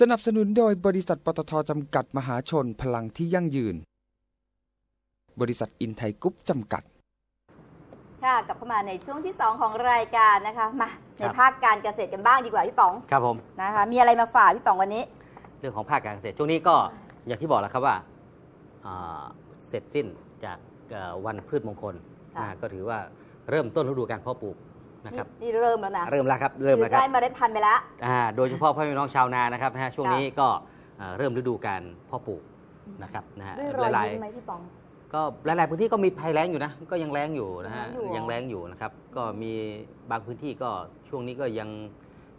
สนับสนุนโดยบริษัทปตทจำกัดมหาชนพลังที่ยั่งยืน บริษัทอินไทยกรุ๊ปจำกัด ค่ะกลับเข้ามาในช่วงที่ 2 ของรายการนะคะมาในภาคการเกษตรกันบ้างดีกว่าพี่ป๋องครับผมนะคะมีอะไรมาฝากพี่ป๋องวันนี้ เรื่องของภาคการเกษตรช่วงนี้ก็อย่างที่บอกแล้วครับว่าอ่าเสร็จสิ้นจากเอ่อวันพืชมงคลค่ะนะก็ถือว่าเริ่มต้นฤดูการเพาะปลูก นะครับนี่นี่เริ่มแล้วนะเริ่มแล้วครับเริ่มแล้วคได้รับเมาได้พันธุ์ไปแล้วอ่าโดยเฉพาะพ่อแม่พี่น้องชาวนานะครับนะฮะช่วงค่ะนี้ก็เอ่อเริ่มฤดูการเพาะปลูกนะครับนะฮะด้วยรอยหลายยิ้มไหมพี่ป๋องๆก็หลาย ๆ พื้นที่ก็มีภัยแล้งอยู่นะ ก็ยังแล้งอยู่นะฮะแล้งอยู่เหรอยังแล้งอยู่นะครับ ก็มีบางพื้นที่ก็ช่วงนี้ก็ยัง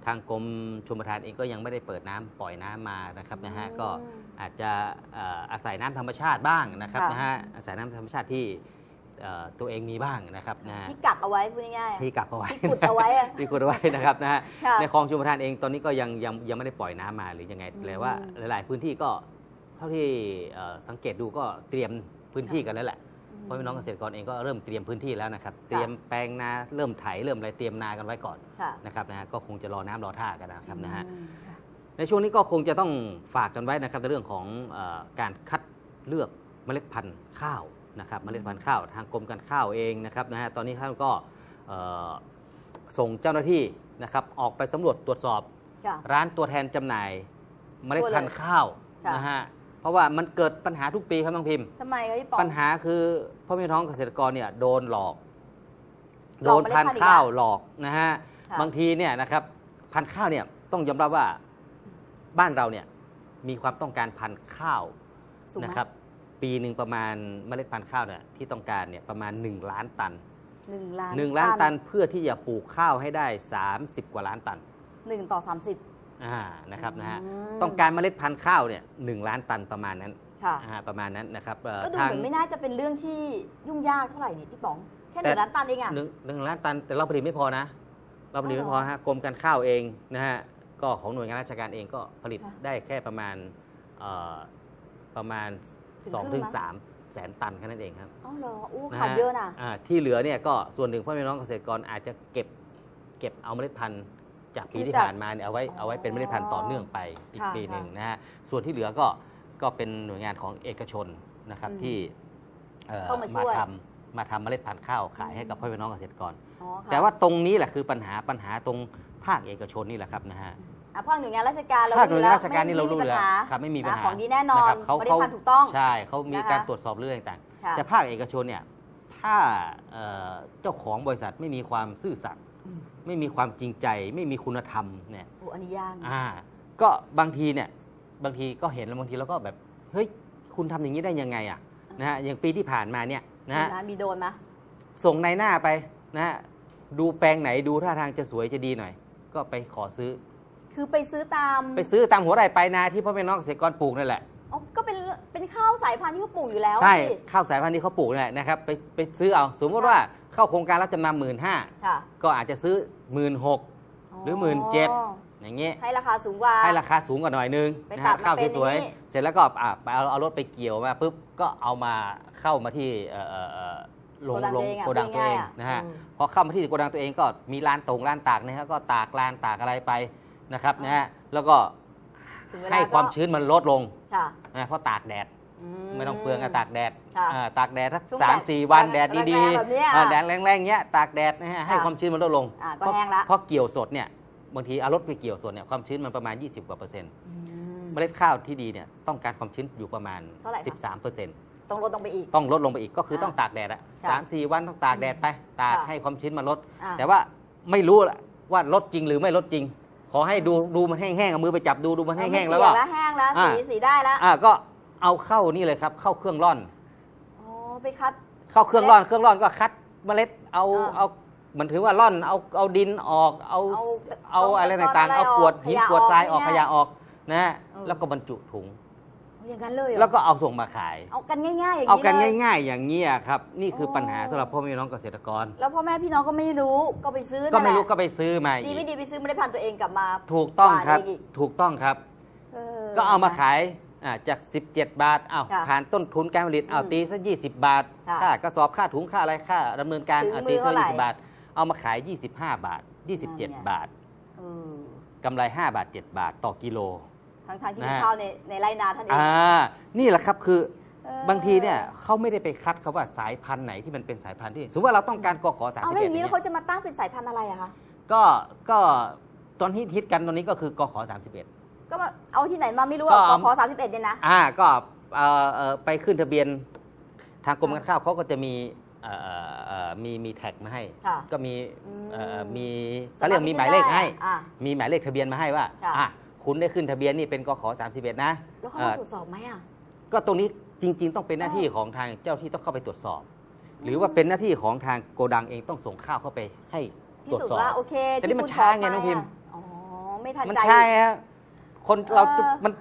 ทางกรมชลประทานเองก็ยังไม่ได้เปิดน้ำปล่อยน้ำมานะครับนะฮะก็อาจจะเอ่ออาศัยน้ำธรรมชาติบ้างนะครับค่ะนะฮะอาศัยน้ำธรรมชาติที่เอ่อ ตัวเองมีบ้างนะครับนะฮะที่กักเอาไว้พูดง่ายๆอะที่กักเอาไว้ที่ขุดเอาไว้อะที่ขุดเอาไว้นะครับนะฮะค่ะในคลองชุมประทานเองตอนนี้ก็ยังยังยังไม่ได้ปล่อยน้ำมาหรือยังไงอืมแปลว่าหลาย ๆ พื้นที่ก็เท่าที่เอ่อสังเกตดูก็เตรียมพื้นที่กันแล้วแหละเพราะพี่น้องเกษตรกรเองก็เริ่มเตรียมพื้นที่แล้วนะครับ เตรียมแปลงนาเริ่มไถเริ่มอะไรเตรียมนากันไว้ก่อนค่ะนะครับนะฮะก็คงจะรอน้ำรอท่ากันนะครับนะฮะ อืมค่ะ ในช่วงนี้ก็คงจะต้องฝากกันไว้นะครับในเรื่องของเออการคัดเลือกเมล็ดพันธุ์ข้าว นะครับเมล็ดพันธุ์ข้าวทางกรมการข้าวเองนะครับนะฮะตอนนี้ท่านก็เอ่อส่งเจ้าหน้าที่นะครับออกไปสำรวจตรวจสอบค่ะร้านตัวแทนจำหน่ายเมล็ดพันธุ์ข้าวค่ะนะฮะเพราะว่ามันเกิดปัญหาทุกปีครับน้องพิมพ์ทำไมคะพี่ป๋องปัญหาคือพ่อแม่พี่น้องเกษตรกรเนี่ยโดนหลอกหลโดอกนเมล็ดพันพันธุ์ธุ์ข้าวอีกแล้วหลอกนะฮะค่ะบางทีเนี่ยนะครับพันธุ์ข้าวเนี่ยต้องยอมรับว่าบ้านเราเนี่ยมีความต้องการพันธุ์ข้าวสูงไหมนะครับ ปีหนึ่งประมาณเมล็ดพันธุ์ข้าวเนี่ยที่ต้องการเนี่ยประมาณ 1 ล้านตัน หนึ่งล้าน1 ล้านตันเพื่อที่จะปลูกข้าวให้ได้ 30 กว่าล้านตันหนึ่งต่อสามสิบ อ่านะครับนะฮะอืม ต้องการเมล็ดพันธุ์ข้าวเนี่ยหล้านตันประมาณนั้นค่ะ อ่าประมาณนั้นนะครับเอ่อก็ดูทางเหมือนไม่น่าจะเป็นเรื่องที่ยุ่งยากเท่าไหร่นี่พี่ป๋อง แค่หแต่นึ่งล้านตันเองอะ หนึ่งหนึ่งล้านตันแต่เราผลิตไม่พอนะเราผลิตไม่พออ๋อเหรอฮะกรมการข้าวเองนะฮะก็ของหน่วยงานราชการเองก็ผลิตค่ะ ได้แค่ประมาณเอ่อประมาณ ถึง2-3ครึ่ถึงงมั้ยสามแสนตันแค่นั้นเองครับอ๋อเหรออู้นะขาดฮะเยอะนะอ่าที่เหลือเนี่ยก็ส่วนหนึ่งพ่อแม่น้องเกษตรกรอาจจะเก็บเก็บเอาเมล็ดพันธุ์จากปีที่ผ่านมาเนี่ยเอาไว้เอาไว้เป็นเมล็ดพันธุ์ต่อเนื่องไปอีกค่ะปีหนึ่งค่ะนะฮะส่วนที่เหลือก็ก็เป็นหน่วยงานของเอกชนนะครับอืมที่เอ่อเข้ามาช่มาวยทำมาทำเมล็ดพันธุ์ข้าวขายให้กับพ่อแม่น้องเกษตรกรอ๋อค่ะแต่ว่าตรงนี้แหละคือปัญหาปัญหาตรงภาคเอกชนนี่แหละครับนะฮะ อะภาคหน่วยงานราชการเราภาคหน่วยงานแล้ราชการนี่เรารู้ไม่แล้วปัญหาครับไม่มีปัญหาของดีแน่นอนะครับเขาไม่ได้เขาพันธุ์ถูกต้อง ใช่เขามีนะคะการตรวจสอบเรื่องต่างค่ะๆแต่ภาคเอกชนเนี่ยถ้าเอ่อเจ้าของบริษัทไม่มีความซื่อสัตย์ไม่มีความจริงใจ ไม่มีคุณธรรมเนี่ยโอ้อันนี้ยากนะอ่า ก็บางทีเนี่ยบางทีก็เห็นแล้วบางทีเราก็แบบเฮ้ยคุณทำอย่างนี้ได้ยังไงอะนะฮะอย่างปีที่ผ่านมาเนี่ยนะฮะมีโดนไหมส่งในหน้าไปนะฮะดูแปลงไหนดูท่าทางจะสวยจะดีหน่อย ก็ไปขอซื้อ คือไปซื้อตามไปซื้อตามหัวไร่ปลายนาที่พ่อแม่น้องเกษตรกรปลูกนั่นแหละ อ๋อก็เป็นเป็นข้าวสายพันธุ์ที่เขาปลูกอยู่แล้วใช่สิข้าวสายพันธุ์ที่เขาปลูกนั่นแหละนะครับไปไปซื้อเอาสมมติว่าเข้าโครงการรับจำนำหมื่นห้าค่ะก็อาจจะซื้อหมื่นหกหรือ17,000อย่างเงี้ยให้ราคาสูงกว่า ให้ราคาสูงกว่าหน่อยนึงไปนะตัฮะดมาข้าวเป็นสวยอย่างนี้ ๆเสร็จแล้วก็อะไปเอาเอารถไปเกี่ยวมาปุ๊บก็เอามาเข้ามาที่เอ่อเอ่อเอ่อลงโกดังลตัวงเองอะโกดังตัวเองพูดง่ายๆอะนะฮะอืม พอเข้ามาที่โกดังตัวเองก็มีร้านตรงร้านตากนะฮะก็ตากลานตากอะไรไป นะครับนะฮะแล้วก็ถึงเวลาให้ความก็ชื้นมันลดลงค่ะนะเพราะตากแดดอืไม่ต้องเปลืองอะตากแดดค่ะ อ่าตากแดดสักช่วงสามแดดสี่วันแดดแรงๆดีแบบเนี้ยๆอ่าแดดแรงๆเงี้ยตากแดดนะฮะให้ค่ะความชื้นมันลดลงอ่าก็เพราะแห้งละ เพราะเกี่ยวสดเนี่ยบางทีเอารถไปเกี่ยวสดเนี่ยความชื้นมันประมาณ 20กว่าเปอร์เซ็นต์อืม เมล็ดข้าวที่ดีเนี่ยต้องการความชื้นอยู่ประมาณ เท่าไหร่คะ 13เปอร์เซ็นต์ ต้องลดลงไปอีก ต้องลดลงไปอีกก็คือค่ะต้องตากแดดอะค่ะสามสี่วันต้องตากแดดไป ตากค่ะให้ความชื้นมันลด อ่าแต่ว่าไม่รู้ละว่าลดจริงหรือไม่ลดจริง ขอให้ดูดูมันแห้งๆเอามือไปจับดูดูมันแห้งๆแล้วก็เออไม่เปียแล้วแห้งแล้วอ่าสีสีได้แล้วอ่าก็เอาเข้านี่เลยครับ เข้าเครื่องร่อนอ๋อไปคัด เข้าเครื่องร่อนเครื่องร่อนก็คัดเมล็ดเอาอ่าเอาเหมือนถือว่าร่อนเอาเอาดินออกเอาเอาเอาอะไรต่างๆเอากรวดหินกรวดทรายออกขยะออกนะฮะเออแล้วก็บรรจุถุงย อย่างนั้นเลยหรแล้วก็เอาส่งมาขาย เอากันง่ายๆอย่างเอานี้กันเลย ง่าย ๆ อย่างนี้ยครับ นี่คือโอ้ปัญหาสำหรับพ่อแม่น้องเกษตรกร แล้วพ่อแม่พี่น้องก็ไม่รู้ก็ไปซื้อก็ไม่นั่นแหละรู้ก็ไปซื้อมาดีอีกไม่ดีไปซื้อไม่ได้พันธุ์ตัวเองกลับมาถูกต้องครับ หวานเองอีกถูกต้องครับ เออ ก็เอามาขายอ่าจาก 17 บาทอ้าวค่ะผ่านต้นทุนการผลิตเอาอืมตีซะ20 บาท ค่ะค่ากระสอบค่าถุงค่าอะไรค่าดำเนินการถึงเอามืตีอซะเท่าไหร่20 บาท เอามาขาย 25 บาท นั่นไง 27 บาทเออกำไร 5 บาท 7 บาทต่อกิโล ทั้งทางๆที่นะมีฮะข้าวในในไรนาท่านเองอ่านี่แหละครับคือเออบางทีเนี่ยเขาไม่ได้ไปคัดเขาว่าสายพันธุ์ไหนที่มันเป็นสายพันธุ์ที่สมมติว่าเราต้องการกขอเอา31แล้วอย่างนี้เนี่แล้วยเขาจะมาตั้งเป็นสายพันธุ์อะไรอะคะก็ก็ตอนฮิตฮิตกันตอนนี้ก็คือกขอ31ก็มาเอาที่ไหนมาไม่รู้ก็ อะเอาขอสามสิบเอ็ดเนี่ยนะ อ่าก็เอ่อเอ่อไปขึ้นทะเบียนทางกรมการข้าวเขาก็จะมีเอ่อเอ่อเอ่อมีมีแท็กมาให้ ค่ะก็มีอืม เอ่อมีเขาเรียกมีหมายเลขให้ อะ มีหมายเลขทะเบียนมาให้ว่าค่ะ อะ คุณได้ขึ้นทะเบียนนี่เป็นกข31 นะแล้วเขาเอ่มาอตรวจสอบไหมอะก็ตรงนี้จริง ๆ ต้องเป็นหน้าที่ของทางเจ้าที่ต้องเข้าไปตรวจสอบ หรือว่าเป็นหน้าที่ของทางโกดังเองต้องส่งข้าวเข้าไปให้พิตรวจสูจสอน์ว่าบโอเคแต่นี่มันที่คุณช้าไงบกน้องพิมพ์ อ๋อไม่ทันมันใจ ใช่ฮะคนเราเออมัน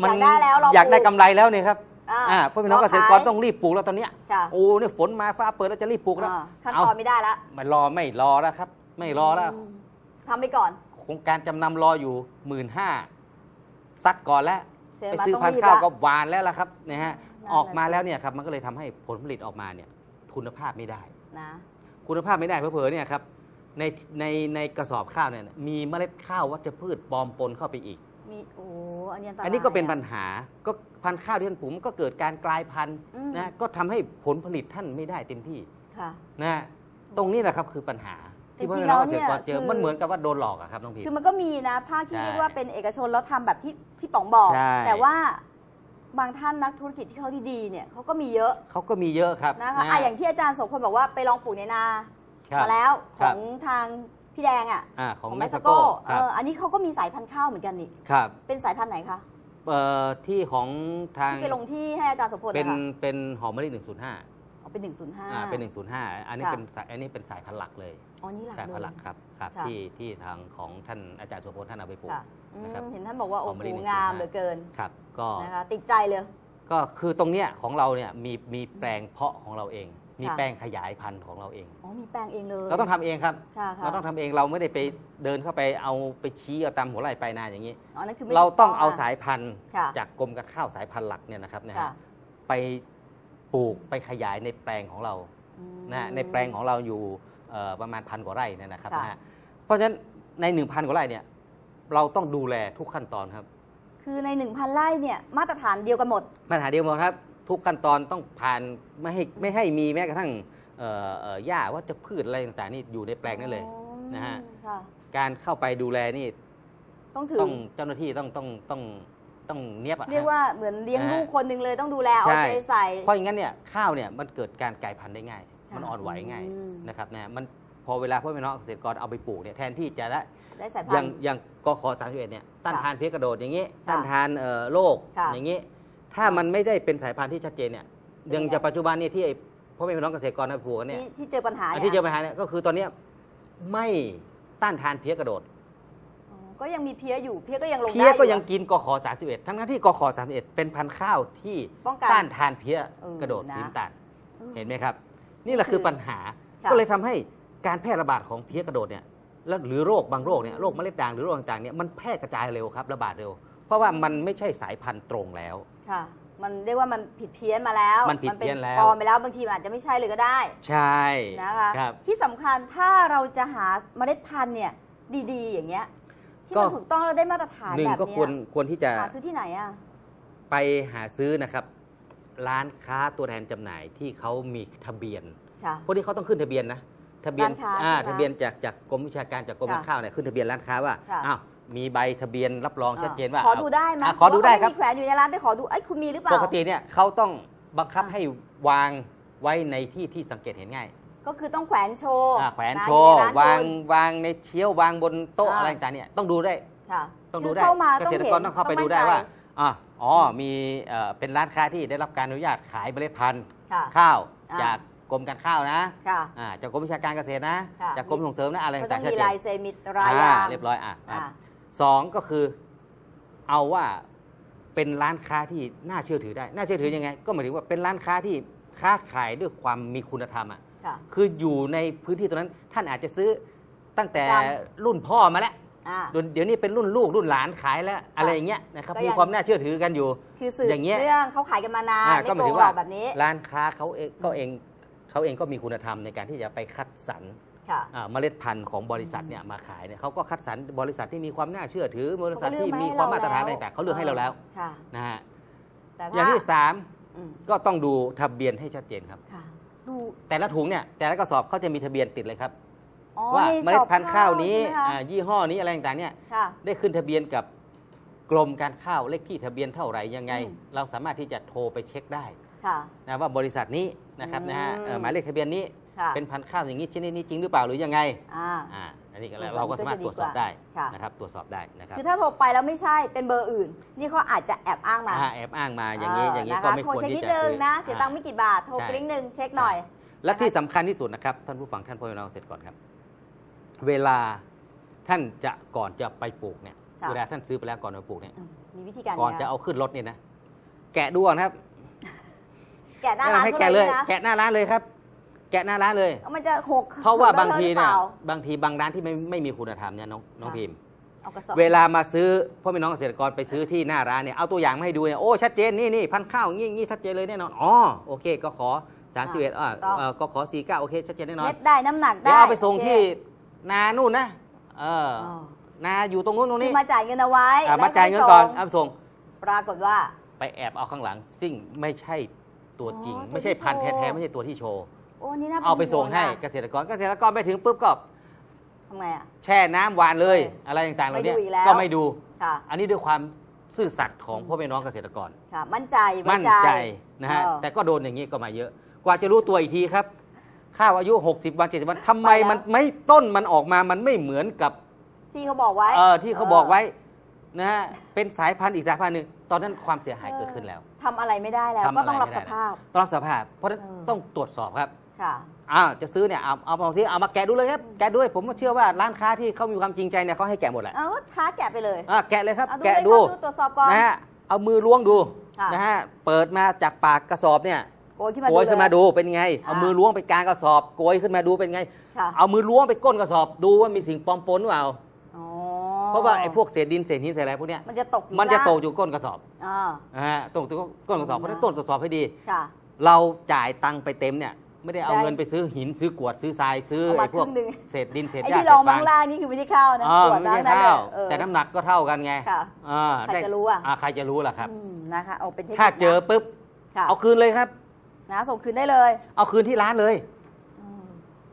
อยากได้แล้วเราอยากได้ปลูก กำไรแล้วเนี่ยครับอ่าอ่าพ่อพี่น้องเกษตรกรขายต้องรีบปลูกแล้วตอนเนี้ยค่ะโอ้เนี่ยฝนมาฟ้าเปิดแล้วจะรีบปลูกแล้วอ่าขั้นเอาตอนไม่ได้ละไม่รอไม่รอแล้วครับ ไม่รอแล้วมทำไปก่อนโคร งการจำนำรออยู่หมื่นห้าซัดก่อนแล้วเจอไปมาซื้อต้องพันธุ์รีบข้าวละก็หวานแล้วล่ะครับนะฮะนั่นน่ะออกมาสิแล้วเนี่ยครับมันก็เลยทำให้ผลผลิตออกมาเนี่ยคุณภาพไม่ได้นะคุณภาพไม่ได้เผลอๆเนี่ยครับในในในกระสอบข้าวเนี่ยมีเมล็ดข้าววัชพืชปลอมปนเข้าไปอีกมีโอ้อันนี้อันตรายอันนี้ก็เป็นปัญอะหาก็พันธุ์ข้าวที่ท่านปลูกมันก็เกิดการกลายพันธุ์อืมนะก็ทำให้ผลผลิตท่านไม่ได้เต็มที่ค่ะนะตรงนี้แหละครับคือปัญหา ที่จพ่อริงๆแม่น้องเกษตรกรแล้วเนี่ยเจอคือ มันเหมือนกับว่าโดนหลอกอะครับน้องพีคือมันก็มีนะภาคที่ใช่เรียกว่าเป็นเอกชนแล้วทำแบบที่พี่ป๋องบอก ใช่ แต่ว่าบางท่านนักธุรกิจที่เขาดีๆเนี่ยเขาก็มีเยอะเขาก็มีเยอะครับนะคะอะอย่างที่อาจารย์โสมพลบอกว่าไปลองปลูกในนาครับ มาแล้วขครัอบ งทางพี่แดงอะอ่าของของเม็เม็กกซิซิโกโกคเอรับออันนี้เขาก็มีสายพันธุ์ข้าวเหมือนกันนี่ครับเป็นสายพันธุ์ไหนคะเอ่อที่ของทางที่ไปลงที่ให้อาจารย์โสมพลเป็นนะคะเป็นหอมมะลิหนึ่งศูนย์ห้า เอาเป็นหนึ่งศูนย์ห้าอ่าเป็นหนึ่งศูนย์ห้าอันนี้ค่ะเป็นสายอันนี้เป็นสายพันธุ์หลักเลย อ๋อนี่หลักสายเลพันธุ์หยลักครับครับค่ะ ที่ที่ทางของท่านอาจารย์โสพลท่านเอาไปปลูก ค่ะอืมนะครับเห็นท่านบอกว่าขโอ้องโหมะลิ105 งามเหลือเกินครับก็นะคะติดใจเลย ก็คือตรงเนี้ยของเราเนี่ยมีมีแปลงเพาะของเราเอง มีค่ะ แปลงขยายพันธุ์ของเราเอง อ๋อมีแปลงเองเลยเราต้องทำเองครับ ค่ะค่ะเราต้องทำเองเราไม่ได้ไปเดินเข้าไปเอาไปชี้เอาตามหัวไหล่ไปลายนาอย่างนี้ อ๋อนั่นคือไม่เราต้องถูกเอาะสายพันธุ์ค่ะ จากกรมการข้าวสายพันธุ์หลักเนี่ยนะครับนะค่ะ ฮะไป ปลูกไปขยายในแปลงของเราอืมนะฮะในแปลงของเราอยู่เอ่อประมาณพันกว่าไร่เนยนะครับค่ะนะฮะเพราะฉะนั้นในหนึ่งพันกว่าไร่เนี่ยเราต้องดูแลทุกขั้นตอนครับ คือใน 1,000ไร่เนี่ยมาตรฐานเดียวกันหมดปัญหาเดียวกันครับ ทุกขั้นตอนต้องผ่านไม่ให้ไม่ให้มีแม้กระทั่งเอ่อเอ่อหญ้าว่าจะพืชอะไรต่างๆนี่อยู่ในแปลงนั่นเลยอ๋อนะฮะค่ะการเข้าไปดูแลนี่ ต้องถือต้องเจ้าหน้าที่ต้องต้องต้อง ต้องเนียบอะเรียกว่าเหมือนเลี้ยงนะฮะลูกคนหนึ่งเลยต้องดูแลเอาใช่ใจใส่ เพราะอย่างนั้นเนี่ยข้าวเนี่ยมันเกิดการกลายพันธุ์ได้ง่ายค่ะมันอ่อนไหวง่ายอืมนะครับนะมันพอเวลาพ่อแม่น้องเกษตรกรเอาไปปลูกเนี่ยแทนที่จะละได้สายอพัย่านงธุ์อย่างกขอ31เนี่ยต้านค่ะทานเพี้ยกระโดดอย่างนี้ค่ะต้านทานเอ่อโรคค่ะอย่างนี้ ถ้ามันไม่ได้เป็นสายพันธุ์ที่ชัดเจนเนี่ยเป็นอย่างไงจะปัจจุบันเนี่ยที่ไอ้พ่อแม่พี่น้องเกษตรกรเอาไปปลูกกันเนี่ยที่ที่เจอปัญหาอันนี่ยที่เจอปัญหาเนี่ยก็คือตอนเนี้ยไม่ต้านทานเพี้ยกระโดดอ๋อ ก็ยังมีเพี้ยอยู่เพี้ยก็ยังลงได้เพี้ยก็อยังกินกขอ31 ทั้งนั้นที่กขอ31 เป็นพันธุ์ข้าวที่ป้องกันต้านทานเพี้ยเออกระโดดนะสีน้ำตาลอืมเห็นไหมครับ นี่แหละคือปัญหาค่ะก็เลยทำให้การแพร่ระบาดของเพี้ยกระโดดเนี่ยแล้วหรือโรคบางโรคเนี่ยโรคเมล็ดด่างหรือโรคต่างๆเนี่ยมันแพร่กระจายเร็วครับระบาดเร็ว เพราะว่ามันไม่ใช่สายพันธุ์ตรงแล้วค่ะมันเรียกว่ามันผิดเพี้ยนมาแล้วมันผิดเพี้ยนแล้วปลอมไปแล้วบางทีมันอาจจะไม่ใช่เลยก็ได้ ใช่นะคะครับที่สำคัญถ้าเราจะหาเมล็ดพันธุ์เนี่ยดีๆ อย่างเงี้ย ที่ก็มันถูกต้องแล้วได้มาตรฐานหนึ่งแบบก็เนี้ควรควรที่จะหาซื้อที่ไหนอะ ไปหาซื้อนะครับ ร้านค้าตัวแทนจำหน่ายที่เขามีทะเบียน ค่ะ พวกนี้เขาต้องขึ้นทะเบียนนะ ทะเบียนร้านค้าอ่าใช่ไหมทะเบียนจากจากกรมวิชาการจากกรมค่ะการข้าวเนี่ยขึ้นทะเบียนร้านค้าว่าค่ะอ้าวมีใบทะเบียนรับรองชัดเจนว่าขอดูได้ไหมอะขอดูได้ครับว่าเขาม่มีแขวนอยู่ในร้านไปขอดูไอ้ยคุณมีหรือเปล่า ปกติเนี่ยเขาต้องบังคับอะให้วางไว้ในที่ที่สังเกตเห็นง่าย ก็คือต้องแขวนโชว์อ่าแขวนนะโชว์อยู่ในร้นวางคุณวางในเชียววางบนโต๊ะอ่าอะไรต่างๆเนี่ยต้องดูได้ค่ะต้องคืดูได้เข้ามาเกต้องษตรเห็นกรต้องเข้าไปดูได้มั่นใจว่าอะอ๋อมีเอ่อเป็นร้านค้าที่ได้รับการอนุญาตขายเมล็ดพันธุ์ค่ะ ข้าวอ่า จากกรมการข้าวนะค่ะ อ่าจากกรมวิชาการเกษตรนะ ค่ะ จากกรมส่งเสริมนะอะไรก็ต้อต่างงๆชัมีดเจลายนเซมิตรายอ่ายางเรียบร้อยอะ อ่าสองก็คือเอาว่าเเป็นร้านค้าที่น่าเชื่อถือได้ น่าเชื่อถือยังไง ก็หมายถึงว่าเป็นร้านค้าที่ค้าขายด้วยความมีคุณธรรมอะ ค่ะ คืออยู่ในพื้นที่ตรงนั้น ท่านอาจจะซื้อตั้งแต่ประจรุ่นพ่อมาแล้วอ่า เดี๋ยวนี้เป็นรุ่นลูกรุ่นหลานขายแล้วอะไรอย่างเงี้ยนะครับก็ยัง มีความน่าเชื่อถือกันอยู่ คือสืบอย่างเงี้ย เรื่องเขาขายกันมานานอ่าไม่ก็หโกมายถึงงหลว่าอกแบบนี้ร้านค้าเขาเองก็เองเขาเองก็มีคุณธรรมในการที่จะไปคัดสรรค่ะ อ่าเมล็ดพันธุ์ของบริษัทเนี่ยมาขายเนี่ยเขาก็คัดสรรบริษัทที่มีความน่าเชื่อถือบริษัทที่มีความมาตรฐานอะไรต่างๆเขาเลือกให้เราแล้วค่ะ นะฮะแต่อย่างถ้าที่สามอืมก็ต้องดูทะเบียนให้ชัดเจนครับ ค่ะ ดูแต่ละถุงเนี่ยแต่ละกระสอบเขาจะมีทะเบียนติดเลยครับ อ๋อว่าในเมล็ดพันธุ์ข้าวนี้ใช่ไหมคะอ่ายี่ห้อนี้อะไรต่างๆเนี่ยค่ะ ได้ขึ้นทะเบียนกับกรมการข้าวเลขที่ทะเบียนเท่าไหร่ยังไง อืม เราสามารถที่จะโทรไปเช็คได้ค่ะ นะว่าบริษัทนี้นะครับอืมนะฮะเอ่อหมายเลขทะเบียนนี้ค่ะเป็นพันธุ์ข้าวอย่างนี้ชนิดนี้จริงหรือเปล่าหรือยังไงอ่า อ่าอั นนี้ก็อืมเราก็สามารถตรวจสอบได้ค่ะนะครับตรวจสอบได้นะครับคือถ้าโทรไปแล้วไม่ใช่เป็นเบอร์อื่น นี่เขาอาจจะแอบอ้างมาอ่าแอบอ้างมาอย่างนี้อย่างนี้เะก็คะไม่โทรควรเช็คที่นิดจะนึงนะซื้อเสียตังค์ไม่กี่บาทโทรใช่กริ้งหนึ่งเช็คหน่อย และที่สำคัญที่สุดนะครับท่านผู้ฟังท่านพ่อแม่น้องเกษตรกรครับ เวลาท่านจะก่อนจะไปปลูกเนี่ยค่ะเวลาท่านซื้อไปแล้วก่อนไปปลูกเนี่ยอืมมีวิธีการก่อนไงจะคะเอาขึ้นรถเนี่ยนะแกะดูก่อนครับ แกะหน้าร้านให้เขาแกะเลเลยยนะแกะหน้าร้านเลยครับ แกะหน้าร้านเลยแล้วมันจะหกเพราะว่าบางทีหรือเนี่ยปล่บางทีบางร้านที่ไม่ไม่มีคุณธรรมเนี่ยน้องน้องค่ะพิมพ์เอากระสอบเวลามาซื้อพ่อแม่น้องเกษตรกรไปซื้อที่หน้าร้านเนี่ยเอาตัวอย่างมาให้ดูเนี่ยโอ้ชัดเจนนี่นี่พันธุ์ข้าวงี้งี้ชัดเจนเลยแน่นอนอ๋อโอเค ก็ขอสามสิบเอ็ดอ่าเอ่อก็ขอสี่เก้าโอเคชัดเจนแน่นอนเม็ดได้น้ำหนักเดี๋ยวได้เอาไปส่งโอเคที่นานู่นนะเอออ๋อนาอยู่ตรงนู้นตรงคืนี้อมาจ่ายเงินเอาไว้อะแล้วมาจ่ายเงินก่อนไปส่งเอาไปส่ง ปรากฏว่า ไปแอบเอาข้างหลังซึ่งไม่ใช่ตัวจริงอ๋อตัวไม่ใช่ที่พันธุ์โชว์แท้ๆไม่ใช่ตัวที่โชว์ โอ้นี่น่าเอาไปส่งให้ห่วนะเกษตรกรเกษตรกรไปถึงปุ๊บก็ทำไงอะ แช่น้ำหวานเลยใช่อะไรต่างๆเหล่านี้ไม่ดูอีกแล้ว ก็ไม่ดู ค่ะ อันนี้ด้วยความซื่อสัตย์ของพ่อแม่น้องเกษตรกร ค่ะ มั่นใจไว้มั่นใจนะฮะเออ แต่ก็โดนอย่างนี้ก็มาเยอะ กว่าจะรู้ตัวอีกทีครับ ข้าวอายุ 60 วัน 70 วันทำไมไปแล้ว มันไม่ต้นมันออกมามันไม่เหมือนกับที่เขาบอกไว้เออที่เขาบอกไว้นะฮะเป็นสายพันธุ์อีกสายพันธุ์หนึ่งตอนนั้นความเสียหายเกิดขึ้นแล้ว ทำอะไรไม่ได้แล้ว ทำก็ต้องอะไรรับไม่สได้ภาพ ต้องรับสภาพ เพราะฉะนั้นเออ ต้องตรวจสอบครับ ค่ะอ้าวจะซื้อเนี่ยเอาเอาเอาที่เอามาแกะดูเลยครับแกะด้วยผมก็เชื่อว่าร้านค้าที่เขามีความจริงใจเนี่ยเขาให้แกะหมดแหละเอาท้าแกะไปเลยอะแกะเลยครับ เอาดูแกะเลยดูค่ะตรวจสอบก่อน นะฮะเอามือล้วงดูค่ะ นะฮะเปิดมาจากปากกระสอบเนี่ยโกยขึ้นมาโกดูยขึ้นมาเลยดูเป็นไง เอาอ่ามือล้วงไปกลางกระสอบโกยขึ้นมาดูเป็นไง ค่ะเอามือล้วงไปก้นกระสอบดูว่ามีสิ่งปลอมปนหรือเปล่าอ๋อเพราะว่าไอ้พวกเศษดินเศษหินเศษอะไรพวกเนี้ยมันจะตกอยู่มันจะล่างตกอยู่ก้นกระสอบอ่า นะฮะตกอยู่ก้นกระสอบเพราะฉะนั้นนะต้นตรวจสอบให้ดี ค่ะ เราจ่ายตังค์ไปเต็มเนี่ย ไม่ได้เอาได้เงินไปซื้อหินซื้อกรวดซื้อทรายซื้อเอามาไอ้พวกครึ่งหนึ่งเศษดินเศษไอ้หญ้าที่เศรองษมาฟางข้างล่างนี่คือไม่ใช่ข้าวนะอ่าตรวจไม่นั้ใช่นข้าวเออ แต่น้ำหนักก็เท่ากันไงค่ะอ่าใครได้จะรู้อะอ่าใครจะรู้ล่ะครับ อืมนะคะเอาเป็นเทคนิคถ้าเจอนะปุ๊บค่ะเอาคืนเลยครับ นะส่งคืนได้เลยเอาคืนที่ร้านเลย อืม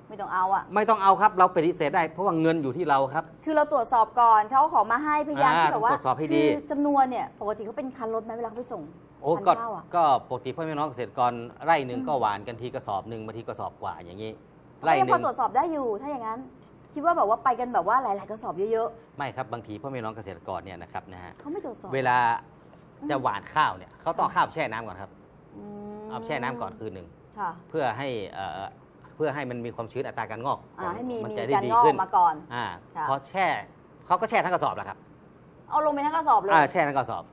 ไม่ต้องเอาอะ ไม่ต้องเอาครับเราปฏิเสธได้เพราะว่าเงินอยู่ที่เราครับ คือเราตรวจสอบก่อนเขาเอาของมาให้พยายามอ่าที่แบบว่าตรวจสอบให้ดี คือจำนวนเนี่ยปกติเขาเป็นคันรถไหมเวลาเขาไปส่ง โอ้พันก็ข้าวอะ ก็ปกติพ่อแม่น้องเกษตรกรไร่หนึ่งอืม ก็หวานกันทีกระสอบหนึ่งบางทีกระสอบกว่าอย่างนี้ก็ไร่ยังหพอนึ่งตรวจสอบได้อยู่ ถ้าอย่างนั้น คิดว่าแบบว่าไปกันแบบว่าหลาย ๆ กระสอบเยอะ ไม่ครับบางทีพ่อแม่น้องเกษตรกรเนี่ยนะครับนะฮะๆเขาไม่ตรวจสอบ เวลาอืมจะหวานข้าวเนี่ยเขาต้องเอาข้าวแช่น้ำก่อนครับมเอาแช่น้ำก่อนคืนหนึ่งค่ะเพื่อให้เอ่อเพื่อให้มันมีความชื้นอัตราการงอกอ่าให้มีนมีจะได้การดีงอกขึ้นมาก่อน อ่าค่ะ พอแช่เขาก็แช่ทั้งกระสอบแหละครับเอาลงไปทั้งกระสอบเลย อ่าแช่ทั้งกระสอบม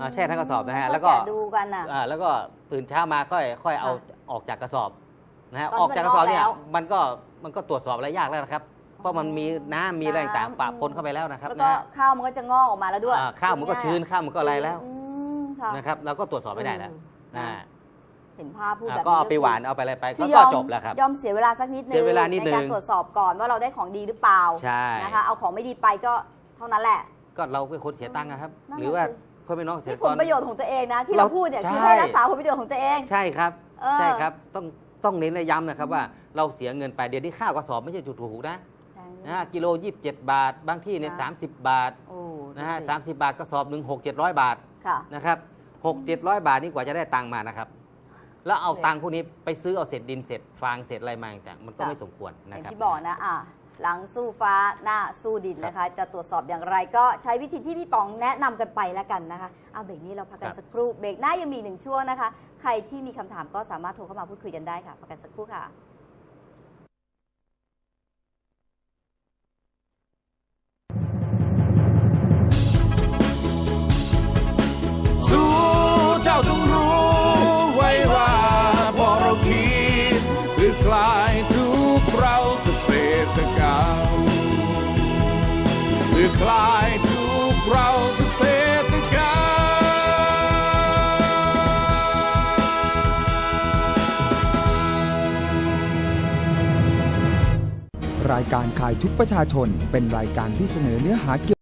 อ่าแช่ทั้งกระสอบนะฮะแล้วก็แะดูกันน่ะ อ่าแล้วก็ตื่นเช้ามาค่อยค่อยเอาค่ะออกจากกระสอบนะฮะตอนออกจากกระสอบเนี่ยมันงอกแล้วมันก็มันก็ตรวจสอบอะไรยากแล้วนะครับ เพราะมันมีน้ำมีอะไรต่างๆปะปนเข้าไปแล้วนะครับแล้วนะก็ฮะข้าวมันก็จะงอกออกมาแล้วด้วยอ่าข้าวมันก็ชื้นข้าวมันก็อะไรแล้วอืมค่ะ นะครับเราก็ตรวจสอบไม่ได้แล้วอืม นะเห็นภาพพูดอ่าแบบก็เอาไปคืหวานเอาไปอะไรไปคืก็อยก็อมจบแล้วครับ ยอมเสียเวลาสักนิดนึงเสียเวลานิดนึง ในการตรวจสอบก่อนว่าเราได้ของดีหรือเปล่าใช่นะคะเอาของไม่ดีไปก็เท่านั้นแหละ ก็เราเป็นคนเสียตังค์อะครับ นั่นน่ะหรือว่าสิ เพื่อไม่น้องเกษนี่ตรผกลร ประโยชน์ของตัวเองนะ ที่เราเราพูดเนี่ยคือใช่ ให้รักษาผลประโยชน์ของตัวเอง ใช่ครับ เออ ใช่ครับ ต้องต้องเน้นและย้ำนะครับว่าเราเสียเงินไปเดี๋ยวนี้ข้าวกระสอบไม่ใช่ถูกๆนะนะฮะกิโล 27 บาท บางที่เนี่ยค่ะสามสิบบาทโอ้นะฮะดูสิสามสิบบาทกระสอบหนึ่งหกเจ็ดร้อยบาทค่ะ นะครับหกเจ็ดร้อยบาทนี่กว่าจะได้ตังค์มานะครับ แล้วเอาเนี่ยตังค์พวกนี้ไปซื้อเอาเศษดินเศษฟางเศษอะไรมาต่างๆมันก็ค่ะ ไม่สมควรอนะย่างครับ ที่บอกนะอะ หลังสู้ฟ้าหน้าสู้ดินนะคะ จะตรวจสอบอย่างไรก็ใช้วิธีที่พี่ป๋องแนะนำกันไปแล้วกันนะคะเอาเบรกนี้เราพักกันสักครู่เบรกหน้ายังมีอีกหนึ่งช่วงนะคะ ใครที่มีคำถามก็สามารถโทรเข้ามาพูดคุยกันได้ค่ะพักกันสักครู่ค่ะ การขายทุกประชาชนเป็นรายการที่เสนอเนื้อหาเกี่ยว